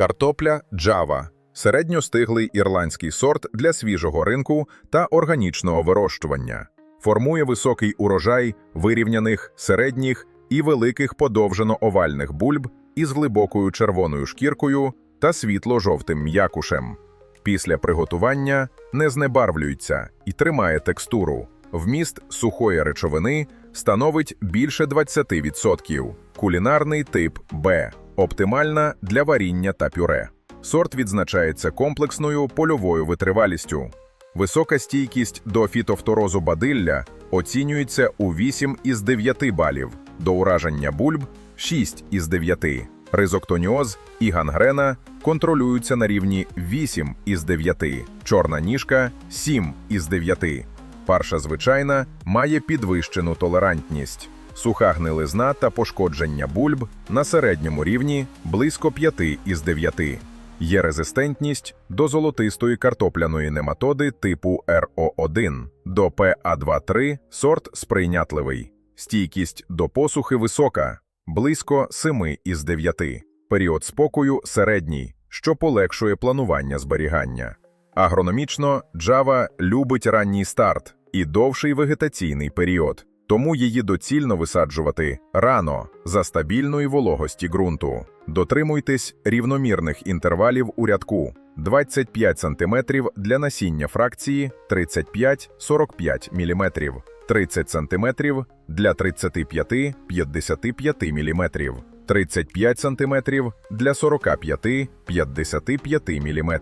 Картопля Java – середньостиглий ірландський сорт для свіжого ринку та органічного вирощування. Формує високий урожай вирівняних, середніх і великих подовжено-овальних бульб із глибокою червоною шкіркою та світло-жовтим м'якушем. Після приготування не знебарвлюється і тримає текстуру. Вміст сухої речовини становить більше 20%. Кулінарний тип Б. Оптимальна для варіння та пюре. Сорт відзначається комплексною польовою витривалістю. Висока стійкість до фітофторозу бадилля оцінюється у 8 із 9 балів, до ураження бульб 6 із 9. Ризоктоніоз і гангрена контролюються на рівні 8 із 9, чорна ніжка 7 із 9. Парша звичайна має підвищену толерантність. Суха гнилизна та пошкодження бульб на середньому рівні близько 5 із 9. Є резистентність до золотистої картопляної нематоди типу РО1, до ПА23 сорт сприйнятливий. Стійкість до посухи висока, близько 7 із 9. Період спокою середній, що полегшує планування зберігання. Агрономічно Java любить ранній старт і довший вегетаційний період, тому її доцільно висаджувати рано за стабільної вологості ґрунту. Дотримуйтесь рівномірних інтервалів у рядку 25 см для насіння фракції 35-45 мм, 30 см для 35-55 мм, 35 см для 45-55 мм.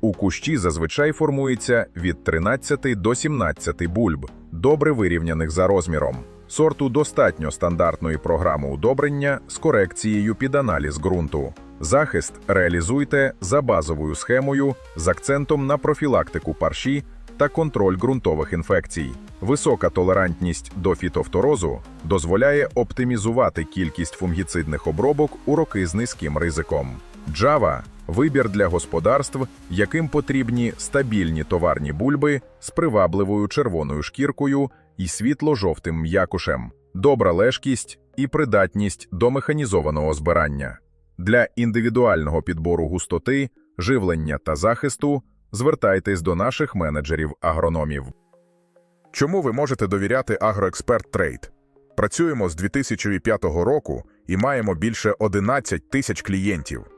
У кущі зазвичай формується від 13 до 17 бульб, добре вирівняних за розміром. Сорту достатньо стандартної програми удобрення з корекцією під аналіз ґрунту. Захист реалізуйте за базовою схемою з акцентом на профілактику парші та контроль ґрунтових інфекцій. Висока толерантність до фітофторозу дозволяє оптимізувати кількість фунгіцидних обробок у роки з низьким ризиком. Java – вибір для господарств, яким потрібні стабільні товарні бульби з привабливою червоною шкіркою і світло-жовтим м'якушем, добра лежкість і придатність до механізованого збирання. Для індивідуального підбору густоти, живлення та захисту звертайтесь до наших менеджерів-агрономів. Чому ви можете довіряти Агроексперт Трейд? Працюємо з 2005 року і маємо більше 11 тисяч клієнтів.